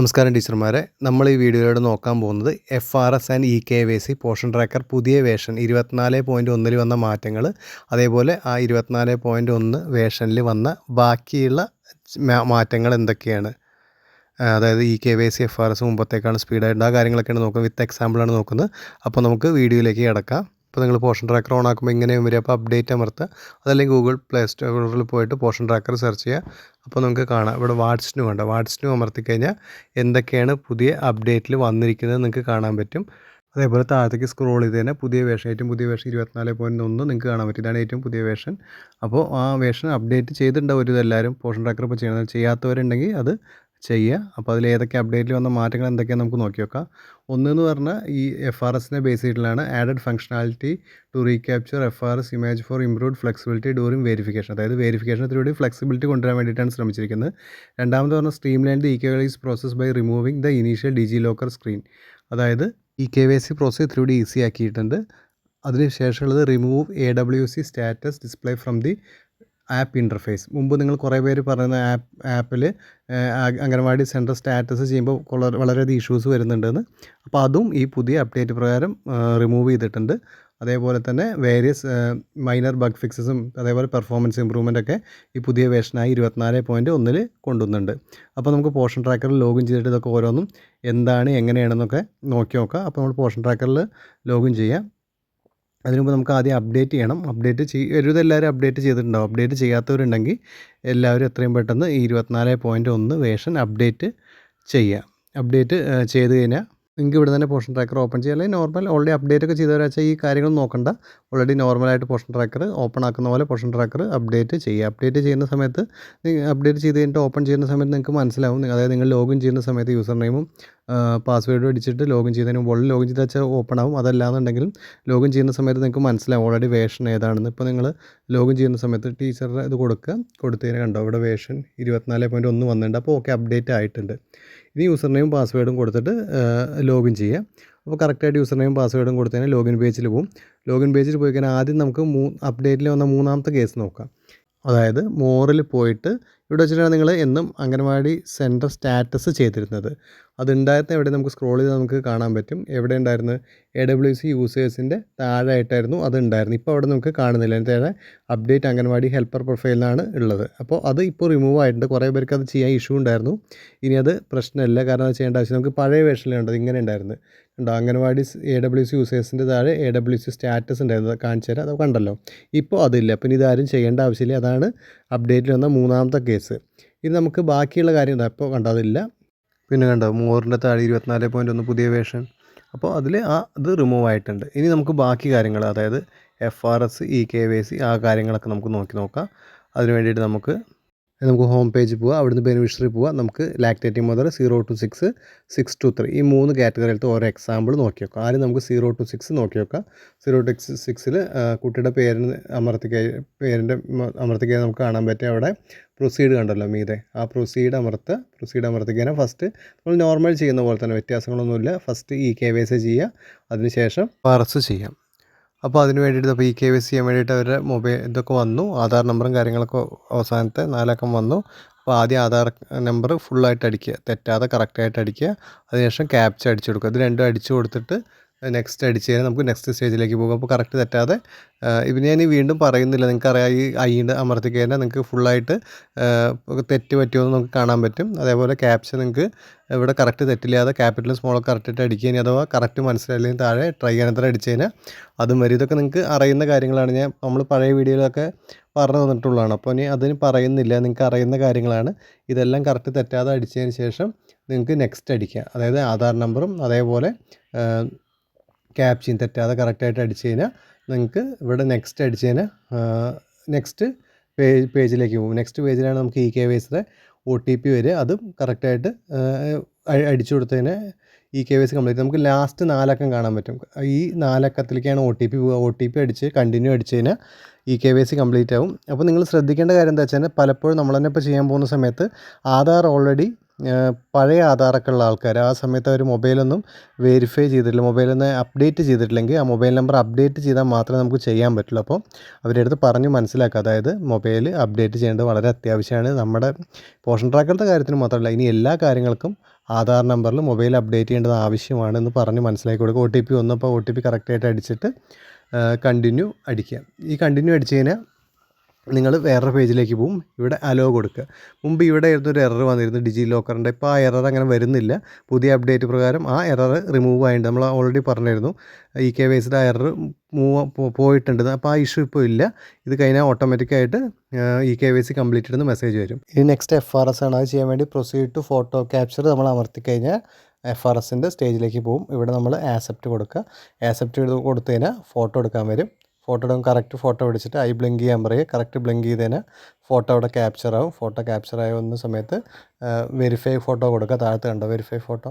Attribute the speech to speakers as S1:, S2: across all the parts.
S1: നമസ്കാരം ടീച്ചർമാരെ. നമ്മൾ ഈ വീഡിയോയിലൂടെ നോക്കാൻ പോകുന്നത് F R S and E K Y C Poshan tracker പുതിയ വേഷൻ ഇരുപത്തിനാല് പോയിന്റ് ഒന്നിൽ വന്ന മാറ്റങ്ങൾ അതേപോലെ ആ ഇരുപത്തിനാല് പോയിന്റ് ഒന്ന് വേഷനിൽ വന്ന ബാക്കിയുള്ള മാറ്റങ്ങൾ എന്തൊക്കെയാണ്? അതായത് E K Y C F R S മുമ്പത്തേക്കാണ് സ്പീഡായിട്ട് ആ കാര്യങ്ങളൊക്കെയാണ് നോക്കുന്നത്. വിത്ത് എക്സാമ്പിളാണ് നോക്കുന്നത്. അപ്പോൾ നമുക്ക് വീഡിയോയിലേക്ക് കിടക്കാം. അപ്പോൾ നിങ്ങൾ പോഷൻ ട്രാക്കർ ഓൺ ആക്കുമ്പോൾ ഇങ്ങനെയും വരും അപ്പോൾ അപ്ഡേറ്റ് അമർത്തുക. അതല്ലെങ്കിൽ ഗൂഗിൾ പ്ലേ സ്റ്റോറിൽ പോയിട്ട് പോഷൻ ട്രാക്കർ സെർച്ച് ചെയ്യുക. അപ്പോൾ നമുക്ക് കാണാം. ഇവിടെ വാട്സ്നു വേണ്ട വാട്സ്നു അമർത്തി കഴിഞ്ഞാൽ എന്തൊക്കെയാണ് പുതിയ അപ്ഡേറ്റിൽ വന്നിരിക്കുന്നത് നിങ്ങൾക്ക് കാണാൻ പറ്റും. അതേപോലെ താഴത്തേക്ക് സ്ക്രോൾ ചെയ്ത് തന്നെ പുതിയ വേഷൻ ഏറ്റവും പുതിയ വേഷൻ ഇരുപത്തിനാല് പോയിന്റ് ഒന്ന് നിങ്ങൾക്ക് കാണാൻ പറ്റും. ഇതാണ് ഏറ്റവും പുതിയ വേഷൻ അപ്പോൾ ആ വേഷൻ അപ്ഡേറ്റ് ചെയ്തിട്ടുണ്ടാവും ഒരു ഇതെല്ലാവരും. പോഷൻ ട്രാക്കർ ഇപ്പോൾ ചെയ്യണം ചെയ്യാത്തവരുണ്ടെങ്കിൽ അത് ചെയ്യുക. അപ്പോൾ അതിൽ ഏതൊക്കെ അപ്ഡേറ്റിൽ വന്ന മാറ്റങ്ങൾ എന്തൊക്കെയാണ് നമുക്ക് നോക്കി നോക്കാം ഒന്നെന്ന് പറഞ്ഞാൽ ഈ എഫ് ആർ എസിനെ ബേസ് ചെയ്തിട്ടുള്ളതാണ് added functionality to recapture F R S image for improved flexibility during verification അതായത് വെരിഫിക്കേഷനത്തിലൂടെ ഫ്ലെക്സിബിലിറ്റി കൊണ്ടുവരാൻ വേണ്ടിയിട്ടാണ് ശ്രമിച്ചിരിക്കുന്നത്. രണ്ടാമത് പറഞ്ഞാൽ streamline the E K Y C process by removing the initial DigiLocker screen അതായത് E K Y C process ഇത്തിരി easy ആക്കിയിട്ടുണ്ട്. അതിനുശേഷമുള്ളത് remove A W C status display from the app interface. മുമ്പ് നിങ്ങൾ കുറേ പേര് പറയുന്ന ആപ്പ് ആപ്പിൽ അംഗനവാടി സെന്റർ സ്റ്റാറ്റസ് ചെയ്യുമ്പോൾ വളരെ വളരെയധികം ഇഷ്യൂസ് വരുന്നുണ്ടെന്ന്. അപ്പോൾ അതും ഈ പുതിയ അപ്ഡേറ്റ് പ്രകാരം റിമൂവ് ചെയ്തിട്ടുണ്ട്. അതേപോലെ തന്നെ വേരിയസ് മൈനർ ബഗ് ഫിക്സസും അതേപോലെ പെർഫോമൻസ് ഇമ്പ്രൂവ്മെന്റ് ഒക്കെ ഈ പുതിയ വേഷനായി ഇരുപത്തിനാല് പോയിന്റ് ഒന്നിൽ കൊണ്ടുവന്നുണ്ട്. അപ്പോൾ നമുക്ക് പോഷൻ ട്രാക്കറിൽ ലോഗിൻ ചെയ്തിട്ട് ഇതൊക്കെ ഓരോന്നും എന്താണ് എങ്ങനെയാണെന്നൊക്കെ നോക്കി നോക്കാം. അപ്പോൾ നമ്മൾ പോഷൻ ട്രാക്കറിൽ ലോഗിൻ ചെയ്യാം. അതിന് മുമ്പ് നമുക്ക് ആദ്യം അപ്ഡേറ്റ് ചെയ്യണം. അപ്ഡേറ്റ് ചെയ് ഒരുവിധം എല്ലാവരും അപ്ഡേറ്റ് ചെയ്തിട്ടുണ്ടാവും. അപ്ഡേറ്റ് ചെയ്യാത്തവരുണ്ടെങ്കിൽ എല്ലാവരും എത്രയും പെട്ടെന്ന് ഈ ഇരുപത്തിനാല് പോയിന്റ് ഒന്ന് വേഷൻ അപ്ഡേറ്റ് ചെയ്യുക അപ്ഡേറ്റ് ചെയ്ത് കഴിഞ്ഞാൽ നിങ്ങൾക്ക് ഇവിടെ തന്നെ പോഷൻ ട്രാക്കർ ഓപ്പൺ ചെയ്യാം. അല്ലെങ്കിൽ നോർമൽ ഓൾറെഡി അപ്ഡേറ്റ് ഒക്കെ ചെയ്തവരാച്ചാൽ ഈ കാര്യങ്ങൾ നോക്കണ്ട. ഓൾറെഡി നോർമലായിട്ട് പോഷൻ ട്രാക്കർ ഓപ്പൺ ആക്കുന്ന പോലെ പോഷൻ ട്രാക്കർ അപ്ഡേറ്റ് ചെയ്യുക അപ്ഡേറ്റ് ചെയ്യുന്ന സമയത്ത് അപ്ഡേറ്റ് ചെയ്ത് കഴിഞ്ഞിട്ട് ഓപ്പൺ ചെയ്യുന്ന സമയത്ത് നിങ്ങൾക്ക് മനസ്സിലാവും. അതായത് നിങ്ങൾ ലോഗിൻ ചെയ്യുന്ന സമയത്ത് യൂസർ നെയിമും പാസ്വേഡും അടിച്ചിട്ട് ലോഗിൻ ചെയ്തതിന് മുകളിൽ ലോഗിൻ ചെയ്താൽ വെച്ചാൽ ഓപ്പൺ ആവും. അതല്ലാന്നുണ്ടെങ്കിലും ലോഗിൻ ചെയ്യുന്ന സമയത്ത് നിങ്ങൾക്ക് മനസ്സിലാവും ഓൾറെഡി വേഷൻ ഏതാണെന്ന്. ഇപ്പോൾ നിങ്ങൾ ലോഗിൻ ചെയ്യുന്ന സമയത്ത് ടീച്ചറുടെ ഇത് കൊടുക്കുക കൊടുത്തതിന് കണ്ടോ? ഇവിടെ വേഷൻ ഇരുപത്തിനാല് പോയിന്റ് ഒന്ന് വന്നിട്ടുണ്ട്. അപ്പോൾ ഓക്കെ അപ്ഡേറ്റ് ആയിട്ടുണ്ട്. ഇനി യൂസർ നെയിം പാസ്വേഡും കൊടുത്തിട്ട് ലോഗിൻ ചെയ്യുക. അപ്പോൾ കറക്റ്റായിട്ട് യൂസർ നെയിം പാസ്വേഡും കൊടുത്തു കഴിഞ്ഞാൽ ലോഗിൻ പേജിൽ പോകും. ലോഗിൻ പേജിൽ പോയി കഴിഞ്ഞാൽ ആദ്യം നമുക്ക് മൂ അപ്ഡേറ്റിൽ വന്ന മൂന്നാമത്തെ കേസ് നോക്കാം. അതായത് മോറിൽ പോയിട്ട് ഇവിടെ വെച്ചിട്ടാണ് നിങ്ങൾ എന്നും അംഗനവാടി സെന്റർ സ്റ്റാറ്റസ് ചെയ്തിരുന്നത്. അതുണ്ടായിരുന്ന എവിടെ നമുക്ക് സ്ക്രോൾ ചെയ്ത് നമുക്ക് കാണാൻ പറ്റും. എവിടെ ഉണ്ടായിരുന്നു? എ ഡബ്ല്യു സി യൂസേഴ്സിന്റെ താഴെയായിട്ടായിരുന്നു അത് ഉണ്ടായിരുന്നു ഇപ്പോൾ അവിടെ നമുക്ക് കാണുന്നില്ല. അതിന്റെ താഴെ അപ്ഡേറ്റ് അംഗൻവാടി ഹെൽപ്പർ പ്രൊഫൈലിനാണ് ഉള്ളത്. അപ്പോൾ അത് ഇപ്പോൾ റിമൂവ് ആയിട്ടുണ്ട്. കുറേ പേർക്ക് അത് ചെയ്യാൻ ഇഷ്യൂ ഉണ്ടായിരുന്നു. ഇനി അത് പ്രശ്നമില്ല. കാരണം ചെയ്യേണ്ട ആവശ്യം നമുക്ക് പഴയ വേഷനിലുണ്ട് ഇങ്ങനെ ഉണ്ടായിരുന്നു. ഉണ്ടോ? അംഗൻവാടി എ ഡബ്ല്യു സി യൂസേഴ്സിന്റെ താഴെ എ ഡബ്ല്യു സി സ്റ്റാറ്റസ് ഉണ്ടായിരുന്നു. കാണിച്ചു തരാം. അത് കണ്ടല്ലോ. ഇപ്പോൾ അതില്ല. പിന്നെ ഇതാരും ചെയ്യേണ്ട ആവശ്യമില്ല. അതാണ് അപ്ഡേറ്റിൽ വന്ന മൂന്നാമത്തെ കേസ് ഇത് നമുക്ക് ബാക്കിയുള്ള കാര്യം എന്താ ഇപ്പോൾ കണ്ടതില്ല പിന്നെ കണ്ടോ മൂറിന്റെ താഴെ ഇരുപത്തിനാല് പോയിന്റ് ഒന്ന് പുതിയ വേഷൻ അപ്പോൾ അതിൽ ആ ഇത് റിമൂവ് ആയിട്ടുണ്ട്. ഇനി നമുക്ക് ബാക്കി കാര്യങ്ങൾ അതായത് F R S E K Y C ആ കാര്യങ്ങളൊക്കെ നമുക്ക് നോക്കി നോക്കാം. അതിന് വേണ്ടിയിട്ട് നമുക്ക് നമുക്ക് ഹോം പേജ് പോവുക അവിടുന്ന് ബെനിഫിഷ്യറി പോവുക നമുക്ക് lactating mother zero to six six to three ഈ മൂന്ന് കാറ്റഗറിയിലത്തെ ഓരോ എക്സാമ്പിൾ നോക്കി നോക്കാം ആദ്യം നമുക്ക് സീറോ ടു സിക്സ് നോക്കി നോക്കാം സീറോ ടു സിക്സിൽ കുട്ടിയുടെ പേരിന് അമർത്തി പേരിന്റെ അമർത്തിക്കാൻ നമുക്ക് കാണാൻ പറ്റും അവിടെ പ്രൊസീഡ് കണ്ടല്ലോ മീതെ. ആ പ്രൊസീഡ് അമർത്ത് പ്രൊസീഡ് അമർത്തിക്കഴിഞ്ഞാൽ ഫസ്റ്റ് നമ്മൾ നോർമൽ ചെയ്യുന്ന പോലെ തന്നെ വ്യത്യാസങ്ങളൊന്നുമില്ല. First E K Y C ചെയ്യുക. അതിനുശേഷം പാർസ് ചെയ്യാം. അപ്പോൾ അതിന് വേണ്ടിയിട്ട് ഇപ്പോൾ ഇ കെ വൈ സി ചെയ്യാൻ വേണ്ടിയിട്ട് അവരുടെ മൊബൈൽ ഇതൊക്കെ വന്നു. ആധാർ നമ്പറും കാര്യങ്ങളൊക്കെ അവസാനത്തെ നാലക്കം വന്നു. അപ്പോൾ ആദ്യം ആധാർ നമ്പർ ഫുള്ളായിട്ട് അടിക്കുക. തെറ്റാതെ കറക്റ്റായിട്ട് അടിക്കുക. അതിനുശേഷം ക്യാപ്ച അടിച്ചു കൊടുക്കുക. ഇത് രണ്ടും അടിച്ചു കൊടുത്തിട്ട് നെക്സ്റ്റ് അടിച്ച് കഴിഞ്ഞാൽ നമുക്ക് നെക്സ്റ്റ് സ്റ്റേജിലേക്ക് പോകും. അപ്പോൾ കറക്റ്റ് തെറ്റാതെ ഇപ്പം ഞാൻ വീണ്ടും പറയുന്നില്ല. നിങ്ങൾക്ക് അറിയാം ഈ ഐണ്ട് അമർത്തി കഴിഞ്ഞാൽ നിങ്ങൾക്ക് ഫുള്ളായിട്ട് തെറ്റ് പറ്റുമോ എന്ന് നമുക്ക് കാണാൻ പറ്റും. അതേപോലെ ക്യാപ്ഷൻ നിങ്ങൾക്ക് ഇവിടെ കറക്റ്റ് തെറ്റില്ലാതെ ക്യാപിറ്റൽ സ്മോളൊക്കെ കറക്റ്റായിട്ട് അടിക്കുക അഥവാ കറക്റ്റ് മനസ്സിലായില്ലെങ്കിൽ താഴെ ട്രൈ ചെയ്യാനത്ര അടിച്ച് കഴിഞ്ഞാൽ അതും വരും. ഇതൊക്കെ നിങ്ങൾക്ക് അറിയുന്ന കാര്യങ്ങളാണ്. ഞാൻ നമ്മൾ പഴയ വീഡിയോയിലൊക്കെ പറഞ്ഞു തന്നിട്ടുള്ളതാണ്. അപ്പോൾ ഇനി അതിന് പറയുന്നില്ല. നിങ്ങൾക്ക് അറിയുന്ന കാര്യങ്ങളാണ്. ഇതെല്ലാം കറക്റ്റ് തെറ്റാതെ അടിച്ചതിന് ശേഷം നിങ്ങൾക്ക് നെക്സ്റ്റ് അടിക്കുക അതായത് ആധാർ നമ്പറും അതേപോലെ ക്യാപ്ചയും തെറ്റാതെ കറക്റ്റായിട്ട് അടിച്ച് കഴിഞ്ഞാൽ നിങ്ങൾക്ക് ഇവിടെ നെക്സ്റ്റ് അടിച്ച് കഴിഞ്ഞാൽ നെക്സ്റ്റ് പേജ് പേജിലേക്ക് പോകും. നെക്സ്റ്റ് പേജിലാണ് നമുക്ക് ഇ കെ വൈസിലെ ഒ ടി പി വരിക. അതും കറക്റ്റായിട്ട് അടിച്ചു കൊടുത്തതിന് E K Y C complete നമുക്ക് ലാസ്റ്റ് നാലക്കം കാണാൻ പറ്റും. ഈ നാലക്കത്തിലേക്കാണ് ഒ ടി പി പോവുക. ഒ ടി പി അടിച്ച് കണ്ടിന്യൂ അടിച്ച് കഴിഞ്ഞാൽ E K Y C complete ആവും. അപ്പോൾ നിങ്ങൾ ശ്രദ്ധിക്കേണ്ട കാര്യം എന്താ വെച്ചാൽ പലപ്പോഴും നമ്മൾ തന്നെ ഇപ്പോൾ ചെയ്യാൻ പോകുന്ന സമയത്ത് ആധാർ ഓൾറെഡി പഴയ ആധാറൊക്കെ ഉള്ള ആൾക്കാർ ആ സമയത്ത് അവർ മൊബൈലൊന്നും വെരിഫൈ ചെയ്തിട്ടില്ല. മൊബൈലൊന്ന് അപ്ഡേറ്റ് ചെയ്തിട്ടില്ലെങ്കിൽ ആ മൊബൈൽ നമ്പർ അപ്ഡേറ്റ് ചെയ്താൽ മാത്രമേ നമുക്ക് ചെയ്യാൻ പറ്റുള്ളൂ. അപ്പോൾ അവരുടെ അടുത്ത് പറഞ്ഞ് മനസ്സിലാക്കുക. അതായത് മൊബൈൽ അപ്ഡേറ്റ് ചെയ്യേണ്ടത് വളരെ അത്യാവശ്യമാണ്. നമ്മുടെ പോഷൻ ട്രാക്കറുടെ കാര്യത്തിന് മാത്രമല്ല ഇനി എല്ലാ കാര്യങ്ങൾക്കും ആധാർ നമ്പറിൽ മൊബൈൽ അപ്ഡേറ്റ് ചെയ്യേണ്ടത് ആവശ്യമാണെന്ന് പറഞ്ഞ് മനസ്സിലാക്കി കൊടുക്കുക. ഒ ടി പി വന്നപ്പോൾ ഒ ടി പി കറക്റ്റായിട്ട് അടിച്ചിട്ട് കണ്ടിന്യൂ അടിക്കുക. ഈ കണ്ടിന്യൂ അടിച്ച് കഴിഞ്ഞാൽ നിങ്ങൾ വേറൊരു പേജിലേക്ക് പോകും ഇവിടെ അലോ കൊടുക്കുക. മുമ്പ് ഇവിടെ ആയിരുന്നു ഒരു എറർ വന്നിരുന്നു ഡിജി ലോക്കറിന്റെ ഇപ്പോൾ ആ എറർ അങ്ങനെ വരുന്നില്ല. പുതിയ അപ്ഡേറ്റ് പ്രകാരം ആ എറർ റിമൂവ് ആയിട്ടുണ്ട്. നമ്മൾ ഓൾറെഡി പറഞ്ഞിരുന്നു. ഇ കെ വൈസിന്റെ ആ എറർ മൂവ് പോയിട്ടുണ്ട്. അപ്പോൾ ആ ഇഷ്യൂ ഇപ്പോൾ ഇല്ല. ഇത് കഴിഞ്ഞാൽ ഓട്ടോമാറ്റിക്കായിട്ട് E K Y C completed എന്ന് മെസ്സേജ് വരും. ഇനി നെക്സ്റ്റ് എഫ് ആർ എസ് ആണ്. അത് ചെയ്യാൻ വേണ്ടി പ്രൊസീഡ് ടു ഫോട്ടോ ക്യാപ്ചർ നമ്മൾ അമർത്തി കഴിഞ്ഞാൽ എഫ് ആർ എസിന്റെ സ്റ്റേജിലേക്ക് പോകും ഇവിടെ നമ്മൾ ആക്സെപ്റ്റ് കൊടുക്കുക. ആക്സെപ്റ്റ് കൊടുത്തു കഴിഞ്ഞാൽ ഫോട്ടോ എടുക്കാൻ വരും. ഫോട്ടോ എടുക്കും കറക്റ്റ് ഫോട്ടോ പിടിച്ചിട്ട് ഐ ബ്ലിങ്ക് ചെയ്യാൻ പറയുക. കറക്റ്റ് ബ്ലിങ്ക് ചെയ്തതിന് ഫോട്ടോ അവിടെ ക്യാപ്ചർ ആവും. ഫോട്ടോ ക്യാപ്ചർ ആയി വന്ന സമയത്ത് വെരിഫൈ ഫോട്ടോ കൊടുക്കുക. താഴത്ത് കണ്ടോ? വെരിഫൈ ഫോട്ടോ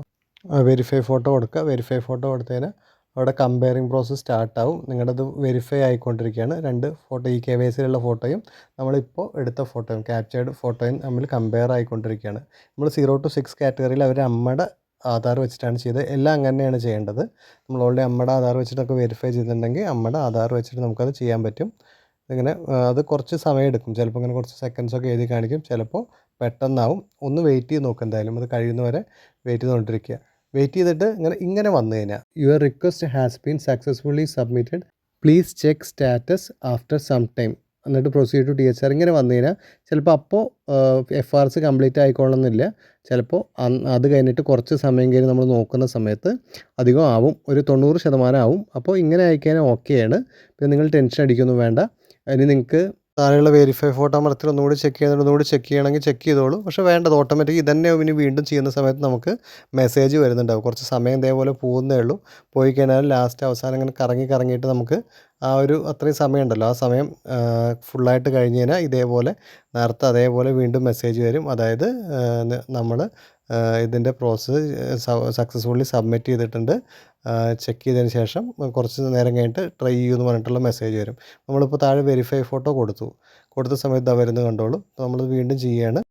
S1: വെരിഫൈ ഫോട്ടോ കൊടുക്കുക. വെരിഫൈ ഫോട്ടോ കൊടുത്തതിന് അവിടെ കമ്പയറിംഗ് പ്രോസസ്സ് സ്റ്റാർട്ടാവും നിങ്ങളുടേത് വെരിഫൈ ആയിക്കൊണ്ടിരിക്കുകയാണ്. രണ്ട് ഫോട്ടോ ഈ കെ വൈ സിയിലുള്ള ഫോട്ടോയും നമ്മളിപ്പോൾ എടുത്ത ഫോട്ടോയും ക്യാപ്ചേർഡ് ഫോട്ടോയും തമ്മിൽ കമ്പയർ ആയിക്കൊണ്ടിരിക്കുകയാണ്. നമ്മൾ സീറോ ടു സിക്സ് കാറ്റഗറിയിൽ അവർ അമ്മയുടെ ആധാർ വെച്ചിട്ടാണ് ചെയ്തത്. എല്ലാം അങ്ങനെ തന്നെയാണ് ചെയ്യേണ്ടത്. നമ്മൾ ഓൾറെഡി അമ്മയുടെ ആധാർ വെച്ചിട്ടൊക്കെ വെരിഫൈ ചെയ്തിട്ടുണ്ടെങ്കിൽ അമ്മയുടെ ആധാർ വെച്ചിട്ട് നമുക്കത് ചെയ്യാൻ പറ്റും. ഇങ്ങനെ അത് കുറച്ച് സമയം എടുക്കും. ചിലപ്പോൾ ഇങ്ങനെ കുറച്ച് സെക്കൻഡ്സൊക്കെ എഴുതി കാണിക്കും. ചിലപ്പോൾ പെട്ടെന്നാവും. ഒന്ന് വെയിറ്റ് ചെയ്ത് നോക്കുക എന്തായാലും. അത് കഴിയുന്നവരെ വെയിറ്റ് ചെയ്തുകൊണ്ടിരിക്കുക. വെയിറ്റ് ചെയ്തിട്ട് ഇങ്ങനെ ഇങ്ങനെ വന്നു കഴിഞ്ഞാൽ your request has been successfully submitted please check status after some time എന്നിട്ട് proceed to T H R ഇങ്ങനെ വന്നു കഴിഞ്ഞാൽ ചിലപ്പോൾ അപ്പോൾ എഫ് ആർ എസ് കംപ്ലീറ്റ് ആയിക്കോളണമെന്നില്ല ചിലപ്പോൾ അത് കഴിഞ്ഞിട്ട് കുറച്ച് സമയം കഴിഞ്ഞ് നമ്മൾ നോക്കുന്ന സമയത്ത് അധികം ആവും. ഒരു തൊണ്ണൂറ് ശതമാനം ആവും. അപ്പോൾ ഇങ്ങനെ അയക്കാൻ ഓക്കെയാണ് പിന്നെ നിങ്ങൾ ടെൻഷൻ അടിക്കൊന്നും വേണ്ട. ഇനി നിങ്ങൾക്ക് താഴെയുള്ള വെരിഫൈ ഫോട്ടോ അമർത്തിൽ ഒന്നുകൂടി ചെക്ക് ചെയ്യുന്നുണ്ട് ഒന്നുകൂടി ചെക്ക് ചെയ്യണമെങ്കിൽ ചെക്ക് ചെയ്തോളൂ. പക്ഷേ വേണ്ടത് ഓട്ടോമാറ്റിക് ഇതന്നെ ഇനി വീണ്ടും ചെയ്യുന്ന സമയത്ത് നമുക്ക് മെസ്സേജ് വരുന്നുണ്ടാവും. കുറച്ച് സമയം ഇതേപോലെ പോകുന്നേ ഉള്ളൂ. പോയി കഴിഞ്ഞാൽ ലാസ്റ്റ് അവസാനം ഇങ്ങനെ കറങ്ങി കറങ്ങിയിട്ട് നമുക്ക് ആ ഒരു അത്രയും സമയം ഉണ്ടല്ലോ. ആ സമയം ഫുള്ളായിട്ട് കഴിഞ്ഞ് കഴിഞ്ഞാൽ ഇതേപോലെ നേരത്തെ അതേപോലെ വീണ്ടും മെസ്സേജ് വരും. അതായത് നമ്മൾ ഇതിന്റെ പ്രോസസ്സ് സക്സസ്ഫുള്ളി സബ്മിറ്റ് ചെയ്തിട്ടുണ്ട്. ചെക്ക് ചെയ്തതിന് ശേഷം കുറച്ച് നേരം കഴിഞ്ഞിട്ട് ട്രൈ ചെയ്യൂ എന്ന് പറഞ്ഞിട്ടുള്ള മെസ്സേജ് വരും. നമ്മളിപ്പോൾ താഴെ വെരിഫൈ ഫോട്ടോ കൊടുത്തു. കൊടുത്ത സമയത്ത് വരുന്നത് കണ്ടോളൂ. അപ്പോൾ നമ്മൾ വീണ്ടും ചെയ്യുകയാണ്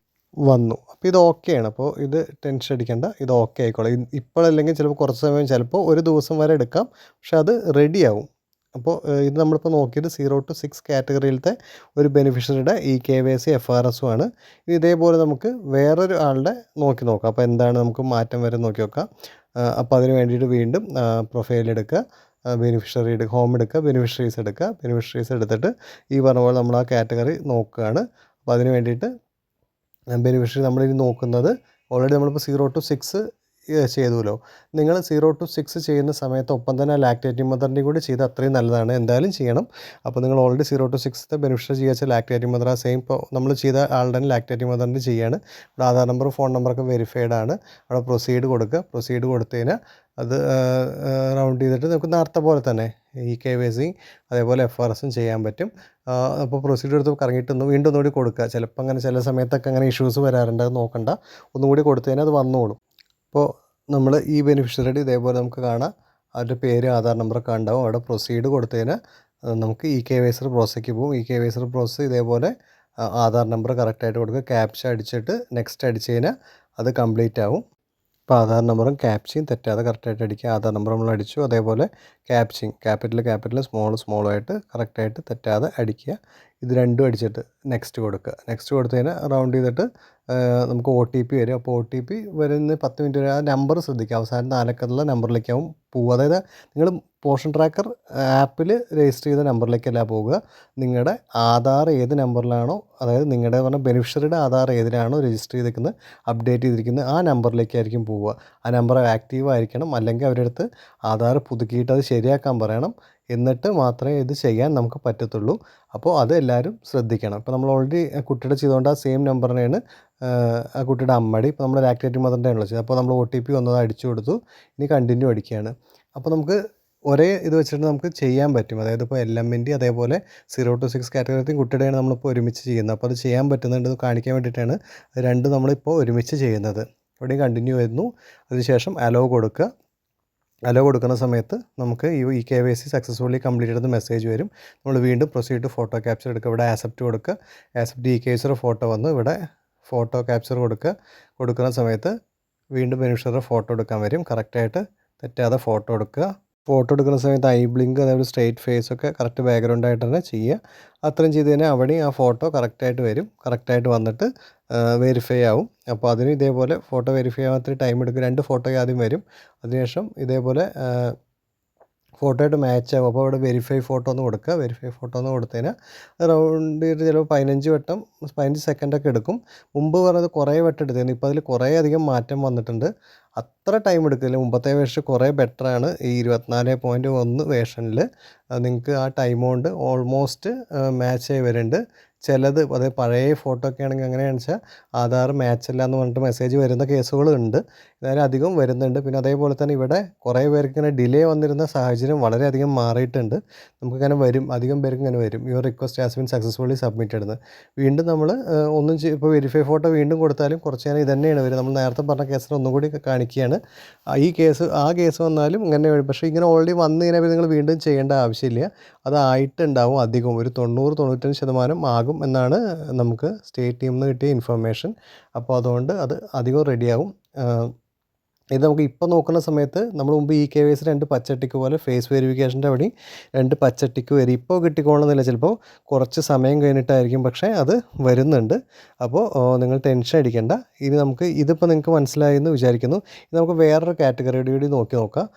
S1: വന്നു. അപ്പോൾ ഇത് ഓക്കെയാണ് അപ്പോൾ ഇത് ടെൻഷൻ അടിക്കേണ്ട. ഇത് ഓക്കെ ആയിക്കോളാം. ഇപ്പോഴല്ലെങ്കിൽ ചിലപ്പോൾ കുറച്ച് സമയം ചിലപ്പോൾ ഒരു ദിവസം വരെ എടുക്കാം. പക്ഷെ അത് റെഡിയാവും അപ്പോൾ ഇത് നമ്മളിപ്പോൾ നോക്കിയത് സീറോ ടു സിക്സ് കാറ്റഗറിയിലത്തെ ഒരു ബെനിഫിഷ്യറിയുടെ E K Y C F R എസും ആണ്. ഇതേപോലെ നമുക്ക് വേറൊരു ആളുടെ നോക്കി നോക്കാം. അപ്പോൾ എന്താണ് നമുക്ക് മാറ്റം വരെ നോക്കി നോക്കാം. അപ്പോൾ അതിന് വേണ്ടിയിട്ട് വീണ്ടും പ്രൊഫൈൽ എടുക്കുക ബെനിഫിഷ്യറി എടുക്കുക ഹോം എടുക്കുക ബെനിഫിഷ്യറീസ് എടുക്കുക. ബെനിഫിഷ്യറീസ് എടുത്തിട്ട് ഈ പറഞ്ഞ പോലെ നമ്മൾ ആ കാറ്റഗറി നോക്കുകയാണ്. അപ്പോൾ അതിന് വേണ്ടിയിട്ട് ബെനിഫിഷ്യറി നമ്മളിനി നോക്കുന്നത് ഓൾറെഡി നമ്മളിപ്പോൾ സീറോ ടു സിക്സ് ചെയ്തുവല്ലോ നിങ്ങൾ സീറോ ടു സിക്സ് ചെയ്യുന്ന സമയത്ത് ഒപ്പം തന്നെ ലാക്ടേറ്റിംഗ് മദറിന്റെയും കൂടി ചെയ്ത് അത്രയും നല്ലതാണ്. എന്തായാലും ചെയ്യണം. അപ്പോൾ നിങ്ങൾ already zero to six beneficiary ചെയ്യാച്ച lactating mother ആ സെയിം ഇപ്പോൾ നമ്മൾ ചെയ്ത ആളുടെ ലാക്ടേറ്റിംഗ് മദറിന്റെ ചെയ്യാണ്. ഇവിടെ ആധാർ നമ്പർ ഫോൺ നമ്പറൊക്കെ വെരിഫൈഡ് ആണ്. അവിടെ പ്രൊസീഡ് കൊടുക്കുക. പ്രൊസീഡ് കൊടുത്തതിന് അത് റൗണ്ട് ചെയ്തിട്ട് നമുക്ക് നേരത്തെ പോലെ തന്നെ ഇ കെ വൈ സി അതേപോലെ എഫ് ആർ എസും ചെയ്യാൻ പറ്റും. അപ്പോൾ പ്രൊസീഡ് എടുത്ത് കറങ്ങിയിട്ടൊന്ന് വീണ്ടും ഒന്നുകൂടി കൊടുക്കുക. ചിലപ്പോൾ അങ്ങനെ ചില സമയത്തൊക്കെ അങ്ങനെ ഇഷ്യൂസ് വരാറുണ്ട്. അത് നോക്കണ്ട. ഒന്നുകൂടി കൊടുത്തു കഴിഞ്ഞാൽ അത് വന്നോളും. അപ്പോൾ നമ്മൾ ഈ ബെനിഫിഷ്യറിയുടെ ഇതേപോലെ നമുക്ക് കാണാം. അവരുടെ പേര് ആധാർ നമ്പറൊക്കെ ഉണ്ടാവും. അവിടെ പ്രൊസീഡ് കൊടുത്തതിന് നമുക്ക് ഇ കെ വൈസർ പ്രോസസ്സേക്ക് പോകും. ഇ കെ വൈസർ പ്രോസസ്സ് ഇതേപോലെ ആധാർ നമ്പർ കറക്റ്റായിട്ട് കൊടുക്കുക. ക്യാപ്ച അടിച്ചിട്ട് നെക്സ്റ്റ് അടിച്ച് കഴിഞ്ഞാൽ അത് കംപ്ലീറ്റ് ആവും. ഇപ്പോൾ ആധാർ നമ്പറും ക്യാപ്ചയും തെറ്റാതെ കറക്റ്റായിട്ട് അടിക്കുക. ആധാർ നമ്പർ നമ്മൾ അടിച്ചു. അതേപോലെ ക്യാപ്ചയും ക്യാപിറ്റൽ ക്യാപിറ്റൽ സ്മോൾ ആയിട്ട് കറക്റ്റായിട്ട് തെറ്റാതെ അടിക്കുക. ഇത് രണ്ടും അടിച്ചിട്ട് നെക്സ്റ്റ് കൊടുക്കുക. നെക്സ്റ്റ് കൊടുത്തതിന് റൗണ്ട് ചെയ്തിട്ട് നമുക്ക് ഒ ടി പി വരും. അപ്പോൾ ഒ ടി പി വരുന്ന പത്ത് മിനിറ്റ് വരെ ആ നമ്പർ ശ്രദ്ധിക്കുക. അവസാനം നാലക്കത്തുള്ള നമ്പറിലേക്കാവും പോവുക. അതായത് നിങ്ങൾ പോഷൻ ട്രാക്കർ ആപ്പിൽ രജിസ്റ്റർ ചെയ്ത നമ്പറിലേക്കല്ല പോവുക. നിങ്ങളുടെ ആധാർ ഏത് നമ്പറിലാണോ അതായത് നിങ്ങളുടെ പറഞ്ഞ ബെനിഫിഷ്യറിയുടെ ആധാർ ഏതിലാണോ രജിസ്റ്റർ ചെയ്തിരിക്കുന്നത് അപ്ഡേറ്റ് ചെയ്തിരിക്കുന്നത് ആ നമ്പറിലേക്കായിരിക്കും പോവുക. ആ നമ്പർ ആക്റ്റീവ് ആയിരിക്കണം. അല്ലെങ്കിൽ അവരുടെ അടുത്ത് ആധാർ പുതുക്കിയിട്ട് അത് ശരിയാക്കാൻ പറയണം. എന്നിട്ട് മാത്രമേ ഇത് ചെയ്യാൻ നമുക്ക് പറ്റത്തുള്ളൂ. അപ്പോൾ അത് എല്ലാവരും ശ്രദ്ധിക്കണം. ഇപ്പോൾ നമ്മൾ ഓൾറെഡി കുട്ടിയുടെ ചെയ്തുകൊണ്ട് ആ സെയിം നമ്പറിനെയാണ് ആ കുട്ടിയുടെ അമ്മടി ഇപ്പോൾ നമ്മൾ ആക്ടിവേറ്റ് മദറിന്റെ ആണല്ലോ ചെയ്തത് അപ്പോൾ നമ്മൾ ഒ ടി പി വന്നത് അടിച്ചു കൊടുത്തു. ഇനി കണ്ടിന്യൂ അടിക്കുകയാണ് അപ്പോൾ നമുക്ക് ഒരേ ഇത് വെച്ചിട്ട് നമുക്ക് ചെയ്യാൻ പറ്റും. അതായത് ഇപ്പോൾ എൽ എമ്മിന്റെ അതേപോലെ സീറോ ടു സിക്സ് കാറ്റഗറിയും കുട്ടിയുടെയാണ് നമ്മളിപ്പോൾ ഒരുമിച്ച് ചെയ്യുന്നത്. അപ്പോൾ അത് ചെയ്യാൻ പറ്റുന്നുണ്ട് കാണിക്കാൻ വേണ്ടിയിട്ടാണ് രണ്ടും നമ്മളിപ്പോൾ ഒരുമിച്ച് ചെയ്യുന്നത്. ഇവിടെയും കണ്ടിന്യൂ ആയിരുന്നു. അതിനുശേഷം അലോ കൊടുക്കുക. അലോ കൊടുക്കുന്ന സമയത്ത് നമുക്ക് ഈ E K Y C successfully complete ചെയ്ത് മെസ്സേജ് വരും. നമ്മൾ വീണ്ടും പ്രൊസീഡ് ടു ഫോട്ടോ ക്യാപ്ചർ എടുക്കുക. ഇവിടെ ആക്സെപ്റ്റ് കൊടുക്കുക. ആക്സെപ്റ്റ് ഇ കെ ഫോട്ടോ വന്ന് ഇവിടെ ഫോട്ടോ ക്യാപ്ചർ കൊടുക്കുക. കൊടുക്കുന്ന സമയത്ത് വീണ്ടും ബെനിഫിഷ്യറുടെ ഫോട്ടോ എടുക്കാൻ വരും. കറക്റ്റായിട്ട് തെറ്റാതെ ഫോട്ടോ എടുക്കുക. ഫോട്ടോ എടുക്കുന്ന സമയത്ത് ഐ ബ്ലിങ്ക് അതേപോലെ സ്ട്രേറ്റ് ഫേസ് ഒക്കെ കറക്റ്റ് ബാക്ക്ഗ്രൗണ്ട് ആയിട്ട് തന്നെ ചെയ്യുക. അത്രയും ചെയ്ത് കഴിഞ്ഞാൽ അവിടെയും ആ ഫോട്ടോ കറക്റ്റായിട്ട് വരും. കറക്റ്റായിട്ട് വന്നിട്ട് വെരിഫൈ ആവും. അപ്പോൾ അതിന് ഇതേപോലെ ഫോട്ടോ വെരിഫൈ ആവാൻ ടൈം എടുക്കും. രണ്ട് ഫോട്ടോ ആദ്യം വരും. അതിനുശേഷം ഇതേപോലെ ഫോട്ടോ ആയിട്ട് മാച്ച് ആകും അപ്പോൾ അവിടെ വെരിഫൈ ഫോട്ടോ എന്ന് കൊടുക്കുക. വെരിഫൈ ഫോട്ടോ എന്ന് കൊടുത്തു കഴിഞ്ഞാൽ റൗണ്ട് ചെയ്ത് ചിലപ്പോൾ പതിനഞ്ച് വട്ടം പതിനഞ്ച് സെക്കൻഡൊക്കെ എടുക്കും. മുമ്പ് പറഞ്ഞത് കുറേ വട്ടം എടുത്തിരുന്നു. ഇപ്പോൾ അതിൽ കുറേ അധികം മാറ്റം വന്നിട്ടുണ്ട്. അത്ര ടൈം എടുക്കില്ല മുമ്പത്തെ വേർഷൻ കുറേ ബെറ്ററാണ് ഈ ഇരുപത്തിനാല് പോയിന്റ് ഒന്ന് വേർഷനിൽ നിങ്ങൾക്ക് ആ ടൈം കൊണ്ട് ഓൾമോസ്റ്റ് മാച്ച് ആയി വരുന്നുണ്ട് ചിലത് അതായത് പഴയ ഫോട്ടോ ഒക്കെ ആണെങ്കിൽ എങ്ങനെയാണെന്ന് വെച്ചാൽ ആധാർ മാച്ച് അല്ല എന്ന് പറഞ്ഞിട്ട് മെസ്സേജ് വരുന്ന കേസുകളുണ്ട് അധികം വരുന്നുണ്ട്. പിന്നെ അതേപോലെ തന്നെ ഇവിടെ കുറേ പേർക്ക് ഇങ്ങനെ ഡിലേ വന്നിരുന്ന സാഹചര്യം വളരെയധികം മാറിയിട്ടുണ്ട്. നമുക്കിങ്ങനെ വരും. അധികം പേർക്ക് ഇങ്ങനെ വരും. Your request has been successfully submitted എന്ന്. വീണ്ടും നമ്മൾ ഒന്നും ഇപ്പോൾ വെരിഫൈ ഫോട്ടോ വീണ്ടും കൊടുത്താലും കുറച്ച് നേരം ഇത് തന്നെയാണ് നമ്മൾ നേരത്തെ പറഞ്ഞ കേസിൽ ഒന്നും കൂടി കാണിക്കുകയാണ്. ഈ കേസ് ആ കേസ് വന്നാലും ഇങ്ങനെ വരും. പക്ഷേ ഇങ്ങനെ ഓൾറെഡി വന്നു കഴിഞ്ഞാൽ നിങ്ങൾ വീണ്ടും ചെയ്യേണ്ട ആവശ്യമില്ല. അതായിട്ടുണ്ടാവും അധികം. ഒരു തൊണ്ണൂറ് തൊണ്ണൂറ്റഞ്ച് ശതമാനം ആകും എന്നാണ് നമുക്ക് സ്റ്റേറ്റ് ടീമിൽ നിന്ന് കിട്ടിയ ഇൻഫർമേഷൻ അപ്പോൾ അതുകൊണ്ട് അത് അധികം റെഡിയാവും ഇത് നമുക്ക് ഇപ്പോൾ നോക്കുന്ന സമയത്ത് നമ്മൾ മുമ്പ് ഇ കെ വൈസ് രണ്ട് പച്ചട്ടിക്ക് പോലെ ഫേസ് വെരിഫിക്കേഷന്റെ വഴി രണ്ട് പച്ചട്ടിക്ക് വരും ഇപ്പോൾ കിട്ടിക്കോണമെന്നില്ല ചിലപ്പോൾ കുറച്ച് സമയം കഴിഞ്ഞിട്ടായിരിക്കും പക്ഷേ അത് വരുന്നുണ്ട്. അപ്പോൾ നിങ്ങൾ ടെൻഷൻ അടിക്കേണ്ട. ഇനി നമുക്ക് ഇതിപ്പോൾ നിങ്ങൾക്ക് മനസ്സിലായി എന്ന് വിചാരിക്കുന്നു. നമുക്ക് വേറൊരു കാറ്റഗറിയുടെ കൂടി നോക്കി നോക്കാം.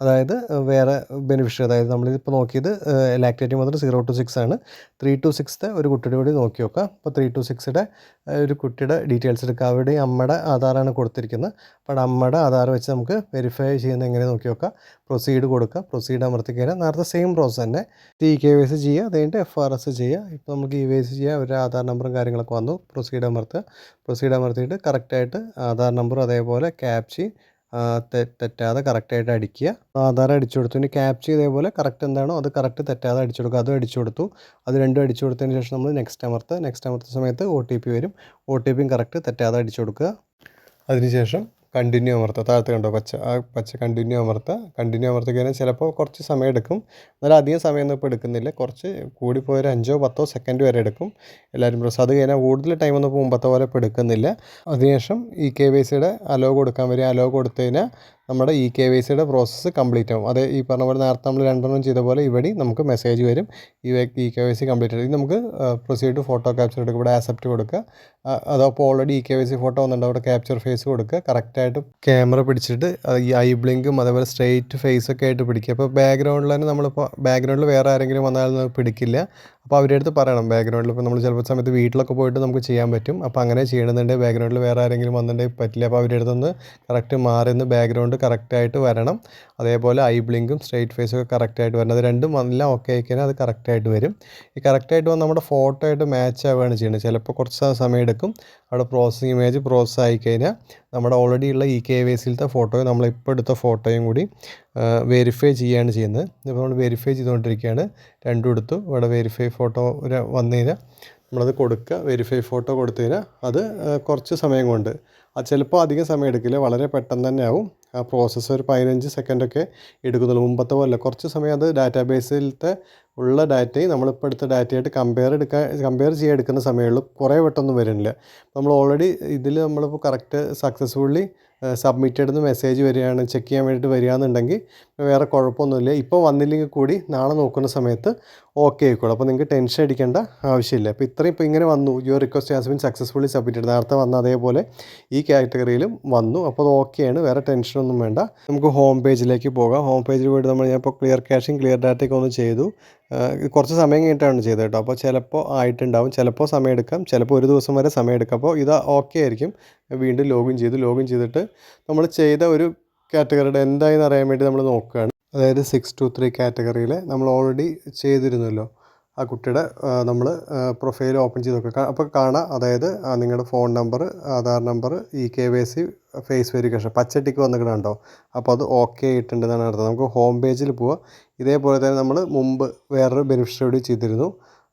S1: അതായത് വേറെ ബെനിഫിഷ്യറി അതായത് നമ്മളിപ്പോൾ നോക്കിയത് lactating mother zero to six ആണ്. ത്രീ ടു സിക്സ്ത്തെ ഒരു കുട്ടിയുടെ കൂടി നോക്കി നോക്കാം. അപ്പോൾ ത്രീ ടു സിക്സിന്റെ ഒരു കുട്ടിയുടെ ഡീറ്റെയിൽസ് എടുക്കുക അവിടെ അമ്മയുടെ ആധാറാണ് കൊടുത്തിരിക്കുന്നത്. അപ്പോൾ അമ്മയുടെ ആധാർ വെച്ച് നമുക്ക് വെരിഫൈ ചെയ്യുന്ന എങ്ങനെ നോക്കി നോക്കാം. പ്രൊസീഡ് കൊടുക്കുക പ്രൊസീഡ് അമർത്തി കഴിഞ്ഞാൽ നേരത്തെ സെയിം പ്രോസസ്സ് തന്നെ. ടി കെ വൈ സി ചെയ്യുക അത് കഴിഞ്ഞിട്ട് എഫ് ആർ എസ് ചെയ്യുക. ഇപ്പോൾ നമുക്ക് ഇ വൈ സി ചെയ്യുക അവരുടെ ആധാർ നമ്പറും കാര്യങ്ങളൊക്കെ വന്നു. പ്രൊസീഡ് അമർത്തുക. പ്രൊസീഡ് അമർത്തിയിട്ട് കറക്റ്റായിട്ട് ആധാർ നമ്പറും അതേപോലെ ക്യാപ്ചി തെറ്റാതെ കറക്റ്റായിട്ട് അടിക്കുക. ആധാർ അടിച്ചു കൊടുത്തു. ഇനി ക്യാപ്ച ഇതേപോലെ കറക്റ്റ് എന്താണോ അത് കറക്റ്റ് തെറ്റാതെ അടിച്ചു കൊടുക്കുക. അതും അടിച്ചു കൊടുത്തു. അത് രണ്ടും അടിച്ചു കൊടുത്തതിന് ശേഷം നമ്മൾ നെക്സ്റ്റ് അമർത്ത്. നെക്സ്റ്റ് അമർത്ത സമയത്ത് ഒ ടി പി വരും. ഒ ടി പിയും കറക്റ്റ് തെറ്റാതെ അടിച്ചു കൊടുക്കുക. അതിനുശേഷം കണ്ടിന്യൂ അമർത്തുക. താഴത്ത് കണ്ടോ? പച്ച. ആ പച്ച കണ്ടിന്യൂ അമർത്തുക. കണ്ടിന്യൂ അമർത്തി കഴിഞ്ഞാൽ ചിലപ്പോൾ കുറച്ച് സമയം എടുക്കും. എന്നാലും അധികം സമയമൊന്നും ഇപ്പോൾ എടുക്കുന്നില്ല. കുറച്ച് കൂടിപ്പോയൊരു അഞ്ചോ പത്തോ സെക്കൻഡ് വരെ എടുക്കും. എല്ലാവരും പ്രസ് അത് കഴിഞ്ഞാൽ കൂടുതൽ ടൈമൊന്നും ഇപ്പോൾ മുമ്പത്തെ പോലെ ഇപ്പോൾ എടുക്കുന്നില്ല. അതിനുശേഷം ഈ കെ വൈ സിയുടെ അലോ കൊടുക്കാൻ വരിക. അലോ കൊടുത്തു കഴിഞ്ഞാൽ നമ്മുടെ ഇ കെ വൈ സിയുടെ പ്രോസസ്സ് കംപ്ലീറ്റ് ആവും. അത് ഈ പറഞ്ഞ പോലെ നേരത്തെ നമ്മൾ രണ്ടെണ്ണം ചെയ്ത പോലെ ഇവിടെ നമുക്ക് മെസ്സേജ് വരും. ഈ E K Y C complete ആയി. നമുക്ക് പ്രൊസീഡ് ഫോട്ടോ ക്യാപ്ചർ എടുക്കുക. ഇവിടെ ആക്സെപ്റ്റ് കൊടുക്കുക. അതപ്പോൾ already E K Y C photo വന്നിട്ടുണ്ട്. അവിടെ ക്യാപ്ചർ ഫേസ് കൊടുക്കുക. കറക്റ്റായിട്ട് ക്യാമറ പിടിച്ചിട്ട് ഈ ഐ ബ്ലിങ്കും അതേപോലെ സ്ട്രെയിറ്റ് ഫേസ് ഒക്കെ ആയിട്ട് പിടിക്കുക. അപ്പോൾ ബാക്ക്ഗ്രൗണ്ടിൽ തന്നെ നമ്മളിപ്പോൾ ബാക്ക്ഗ്രൗണ്ടിൽ വേറെ ആരെങ്കിലും വന്നാൽ പിടിക്കില്ല. അപ്പോൾ അവരുടെ അടുത്ത് പറയണം ബാക്ക്ഗ്രൗണ്ടിൽ ഇപ്പോൾ നമ്മൾ ചിലപ്പോൾ സമയത്ത് വീട്ടിലൊക്കെ പോയിട്ട് നമുക്ക് ചെയ്യാൻ പറ്റും. അപ്പോൾ അങ്ങനെ ചെയ്യണമെന്നുണ്ടെങ്കിൽ ബാക്ക്ഗ്രൗണ്ടിൽ വേറെ ആരെങ്കിലും വന്നിട്ടുണ്ടെങ്കിൽ പറ്റില്ല. അപ്പോൾ അവരുടെ അടുത്തുനിന്ന് കറക്റ്റ് മാറി നിന്ന് ബാക്ക്ഗ്രൗണ്ട് കറക്റ്റായിട്ട് വരണം. അതേപോലെ ഐ ബ്ലിങ്കും സ്ട്രൈറ്റ് ഫേസും ഒക്കെ കറക്റ്റായിട്ട് വരണം. അത് രണ്ടും എല്ലാം ഓക്കെ ആയിക്കഴിഞ്ഞാൽ അത് കറക്റ്റായിട്ട് വരും. ഈ കറക്റ്റായിട്ട് വന്ന് നമ്മുടെ ഫോട്ടോ ആയിട്ട് മാച്ച് ആവുകയാണ് ചെയ്യുന്നത്. ചിലപ്പോൾ കുറച്ച് സമയം എടുക്കും. അവിടെ പ്രോസസ്സിങ് ഇമേജ് പ്രോസസ്സ് ആയിക്കഴിഞ്ഞാൽ നമ്മുടെ ഓൾറെഡി ഉള്ള ഇ കെ വൈ സിയിലത്തെ ഫോട്ടോയും നമ്മളിപ്പോൾ എടുത്ത ഫോട്ടോയും കൂടി വെരിഫൈ ചെയ്യുകയാണ് ചെയ്യുന്നത്. ഇപ്പോൾ നമ്മൾ വെരിഫൈ ചെയ്തുകൊണ്ടിരിക്കുകയാണ്. രണ്ടും എടുത്തു. ഇവിടെ വെരിഫൈ ഫോട്ടോ വന്നു കഴിഞ്ഞാൽ നമ്മളത് കൊടുക്കുക. വെരിഫൈ ഫോട്ടോ കൊടുത്തു കഴിഞ്ഞാൽ അത് കുറച്ച് സമയം കൊണ്ട്. അത് ചിലപ്പോൾ അധികം സമയം എടുക്കില്ല. വളരെ പെട്ടെന്ന് തന്നെ ആവും. ആ പ്രോസസ്സ് ഒരു പതിനഞ്ച് സെക്കൻഡൊക്കെ എടുക്കുന്നുള്ളൂ മുമ്പത്തെ പോലെ കുറച്ച് സമയം അത് ഡാറ്റാബേസിലത്തെ ഉള്ള ഡാറ്റയും നമ്മളിപ്പോൾ എടുത്ത ഡാറ്റയായിട്ട് കമ്പയർ എടുക്കാൻ കമ്പയർ ചെയ്യാൻ എടുക്കുന്ന സമയമുള്ളൂ. കുറേ വട്ടമൊന്നും വരുന്നില്ല. നമ്മൾ ഓൾറെഡി ഇതിൽ നമ്മളിപ്പോൾ കറക്റ്റ് സക്സസ്ഫുള്ളി സബ്മിറ്റഡ് എന്ന് മെസ്സേജ് വരികയാണ് ചെക്ക് ചെയ്യാൻ വേണ്ടിയിട്ട് വരികയാണെന്നുണ്ടെങ്കിൽ വേറെ കുഴപ്പമൊന്നുമില്ല. ഇപ്പോൾ വന്നില്ലെങ്കിൽ കൂടി നാളെ നോക്കുന്ന സമയത്ത് ഓക്കെ ആയിക്കോളും. അപ്പോൾ നിങ്ങൾക്ക് ടെൻഷൻ അടിക്കേണ്ട ആവശ്യമില്ല. അപ്പോൾ ഇത്രയും ഇപ്പോൾ ഇങ്ങനെ വന്നു. Your request has been successfully submitted നേരത്തെ വന്ന അതേപോലെ ഈ കാറ്റഗറിയിലും വന്നു. അപ്പോൾ അത് ഓക്കെയാണ് വേറെ ടെൻഷനൊന്നും വേണ്ട. നമുക്ക് ഹോം പേജിലേക്ക് പോകാം. ഹോം പേജിൽ പോയിട്ട് നമ്മൾ ഞാനിപ്പോൾ ക്ലിയർ ക്യാഷും ക്ലിയർ ഡാറ്റയൊക്കെ ഒന്ന് ചെയ്തു. കുറച്ച് സമയം കഴിഞ്ഞിട്ടാണ് ചെയ്തത് കേട്ടോ. അപ്പോൾ ചിലപ്പോൾ ആയിട്ടുണ്ടാവും. ചിലപ്പോൾ സമയം എടുക്കാം. ചിലപ്പോൾ ഒരു ദിവസം വരെ സമയം എടുക്കാം. അപ്പോൾ ഇത് ഓക്കെ ആയിരിക്കും. വീണ്ടും ലോഗിൻ ചെയ്തു. ലോഗിൻ ചെയ്തിട്ട് നമ്മൾ ചെയ്ത ഒരു കാറ്റഗറിയുടെ എന്തായെന്ന് അറിയാൻ വേണ്ടി നമ്മൾ നോക്കുകയാണ്. അതായത് സിക്സ് ടു ത്രീ കാറ്റഗറിയിൽ നമ്മൾ ഓൾറെഡി ചെയ്തിരുന്നല്ലോ. ആ കുട്ടിയുടെ നമ്മൾ പ്രൊഫൈൽ ഓപ്പൺ ചെയ്ത് അപ്പോൾ കാണാം അതായത് നിങ്ങളുടെ phone number Aadhaar number E K Y C face verification പച്ച ടിക്ക് വന്നിട്ടുണ്ടോ അപ്പോൾ അത് ഓക്കെ ഇട്ടുണ്ടെന്നാണ് അർത്ഥം. നമുക്ക് ഹോം പേജിൽ പോവാം. ഇതേപോലെ തന്നെ നമ്മൾ മുമ്പ് വേറൊരു ബെനിഫിഷ്യറി ചെയ്തിരുന്നു.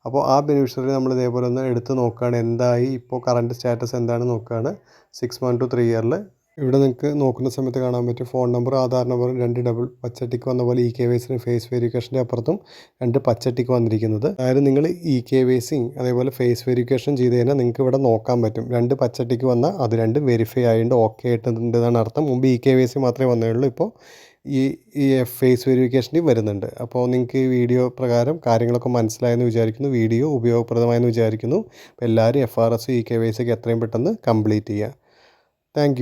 S1: അപ്പോൾ ആ ബെനിഫിഷ്യറി നമ്മൾ ഇതേപോലെ ഒന്ന് എടുത്ത് നോക്കുകയാണ് എന്തായി? ഇപ്പോൾ കറണ്ട് സ്റ്റാറ്റസ് എന്താണ് നോക്കുകയാണ് സിക്സ് മന്ത് ടു ത്രീ ഇയറിൽ ഇവിടെ നിങ്ങൾക്ക് നോക്കുന്ന സമയത്ത് കാണാൻ പറ്റും ഫോൺ നമ്പർ ആധാർ നമ്പർ രണ്ട് ഡബിൾ പച്ചട്ടിക്ക് വന്ന പോലെ ഇ കെ വൈ സിന് ഫേസ് വെരിഫിക്കേഷന്റെ അപ്പുറത്തും രണ്ട് പച്ചട്ടിക്ക് വന്നിരിക്കുന്നത്. അതായത് നിങ്ങൾ ഇ കെ വൈ സി അതേപോലെ ഫേസ് വെരിഫിക്കേഷൻ ചെയ്ത് കഴിഞ്ഞാൽ നിങ്ങൾക്ക് ഇവിടെ നോക്കാൻ പറ്റും. രണ്ട് പച്ചട്ടിക്ക് വന്നാൽ അത് രണ്ട് വെരിഫൈ ആയതുകൊണ്ട് ഓക്കെ ആയിട്ടുണ്ട് എന്നാണ് അർത്ഥം. മുമ്പ് ഇ കെ വൈ സി മാത്രമേ വന്നുള്ളൂ ഇപ്പോൾ ഈ ഈ ഫേസ് വെരിഫിക്കേഷനിൽ വരുന്നുണ്ട്. അപ്പോൾ നിങ്ങൾക്ക് ഈ വീഡിയോ പ്രകാരം കാര്യങ്ങളൊക്കെ മനസ്സിലായെന്ന് വിചാരിക്കുന്നു വീഡിയോ ഉപയോഗപ്രദമായെന്ന് വിചാരിക്കുന്നു. അപ്പോൾ എല്ലാവരും F R S E K Y C ഒക്കെ എത്രയും പെട്ടെന്ന് കംപ്ലീറ്റ് ചെയ്യുക. താങ്ക്